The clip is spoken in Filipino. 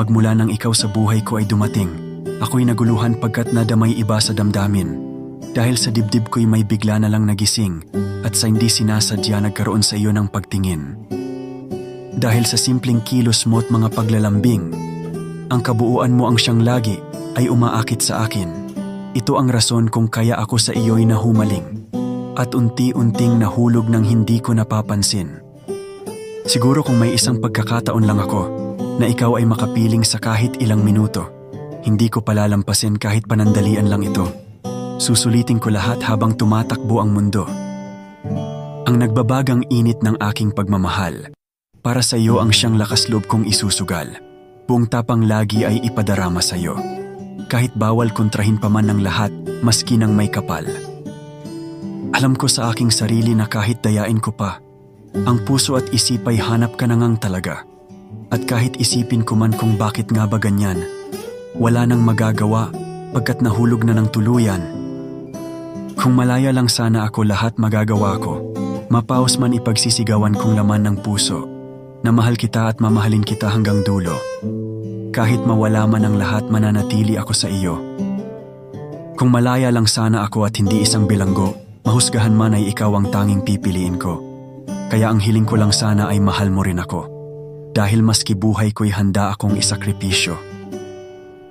Magmula nang ikaw sa buhay ko ay dumating, ako'y naguluhan pagkat nadamay iba sa damdamin. Dahil sa dibdib ko'y may bigla na lang nagising at sa hindi sinasadya nagkaroon sa iyo ng pagtingin. Dahil sa simpleng kilos mo at mga paglalambing, ang kabuuan mo ang siyang lagi ay umaakit sa akin. Ito ang rason kung kaya ako sa iyo'y nahumaling at unti-unting nahulog ng hindi ko napapansin. Siguro kung may isang pagkakataon lang ako na ikaw ay makapiling sa kahit ilang minuto, hindi ko palalampasin kahit panandalian lang ito. Susulitin ko lahat habang tumatakbo ang mundo. Ang nagbabagang init ng aking pagmamahal. Para sa iyo ang siyang lakas loob kong isusugal. Buong tapang lagi ay ipadarama sa iyo. Kahit bawal kontrahin pa man ng lahat, maski ng may kapal. Alam ko sa aking sarili na kahit dayain ko pa, ang puso at isip ay hanap ka na ngang talaga. At kahit isipin ko man kung bakit nga ba ganyan, wala nang magagawa pagkat nahulog na ng tuluyan. Kung malaya lang sana ako lahat magagawa ko, mapaos man ipagsisigawan kong laman ng puso, na mahal kita at mamahalin kita hanggang dulo. Kahit mawala man ang lahat mananatili ako sa iyo. Kung malaya lang sana ako at hindi isang bilanggo, mahusgahan man ay ikaw ang tanging pipiliin ko. Kaya ang hiling ko lang sana ay mahal mo rin ako. Dahil maski buhay ko'y handa akong isakripisyo.